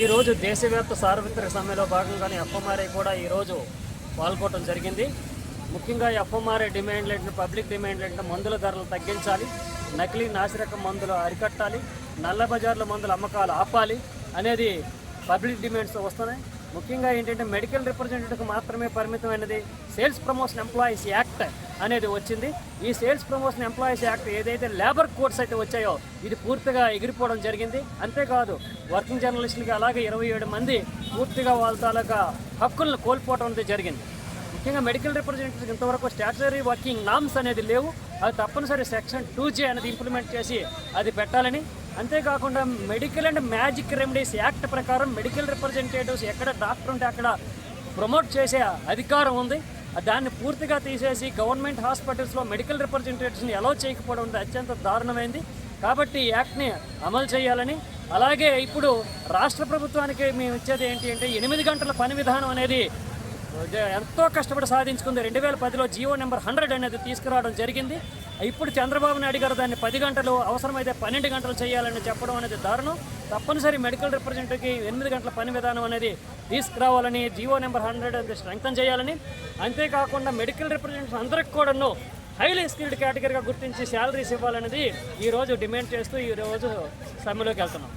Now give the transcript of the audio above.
ఈరోజు దేశవ్యాప్త సార్వత్రిక సమ్మెలో భాగంగానే ఎఫ్ఎంఆర్ఐ కూడా ఈరోజు పాల్గొనడం జరిగింది. ముఖ్యంగా ఎఫ్ఎంఆర్ఐ డిమాండ్లు ఏంటంటే పబ్లిక్ డిమాండ్లు ఏంటంటే మందుల ధరలు తగ్గించాలి నకిలీ నాసిరకం మందులు అరికట్టాలి నల్ల బజార్ల మందుల అమ్మకాలు ఆపాలి అనేది పబ్లిక్ డిమాండ్స్ వస్తున్నాయి. ముఖ్యంగా ఏంటంటే మెడికల్ రిప్రజెంటేటివ్కి మాత్రమే పరిమితమైనది సేల్స్ ప్రమోషన్ ఎంప్లాయీస్ యాక్ట్. అనేది వచ్చింది. ఈ సేల్స్ ప్రమోషన్ ఎంప్లాయీస్ యాక్ట్ ఏదైతే లేబర్ కోడ్స్ అయితే వచ్చాయో ఇది పూర్తిగా ఎగిరిపోవడం జరిగింది. అంతేకాదు వర్కింగ్ జర్నలిస్టులకి అలాగే ఇరవై ఏడు మంది పూర్తిగా వాళ్ళ తాలూకా హక్కులను కోల్పోవడం అనేది జరిగింది. ముఖ్యంగా మెడికల్ రిప్రజెంటేటివ్స్ ఇంతవరకు స్టాచురీ వర్కింగ్ నామ్స్ అనేది లేవు. అది తప్పనిసరి సెక్షన్ టూ జే అనేది ఇంప్లిమెంట్ చేసి అది పెట్టాలని. అంతేకాకుండా medical and magic remedies act ప్రకారం మెడికల్ రిప్రజెంటేటివ్స్ ఎక్కడ డాక్టర్ ఉంటే అక్కడ ప్రమోట్ చేసే అధికారం ఉంది. దాన్ని పూర్తిగా తీసేసి గవర్నమెంట్ హాస్పిటల్స్లో మెడికల్ రిప్రజెంటేటివ్స్ని అలౌ చేయకపోవడం అత్యంత దారుణమైంది. కాబట్టి యాక్ట్ని అమలు చేయాలని అలాగే ఇప్పుడు రాష్ట్ర ప్రభుత్వానికి మేము ఇచ్చేది ఏంటి అంటే ఎనిమిది గంటల పని విధానం అనేది ఎంతో కష్టపడి సాధించుకుంది. రెండు వేల పదిలో జియో నెంబర్ హండ్రెడ్ అనేది తీసుకురావడం జరిగింది. ఇప్పుడు చంద్రబాబు నాయుడు గారు దాన్ని పది గంటలు అవసరమైతే పన్నెండు గంటలు చేయాలని చెప్పడం అనేది దారుణం. తప్పనిసరి మెడికల్ రిప్రజెంటేటివ్కి ఎనిమిది గంటల పని విధానం అనేది తీసుకురావాలని జియో నెంబర్ హండ్రెడ్ అనేది స్ట్రెంగ్తన్ చేయాలని. అంతేకాకుండా మెడికల్ రిప్రజెంటేటివ్ అందరికి కూడాను హైలీ స్కిల్డ్ కేటగిరీగా గుర్తించి శాలరీస్ ఇవ్వాలనేది ఈరోజు డిమాండ్ చేస్తూ ఈరోజు సమ్మెలోకి వెళ్తున్నాం.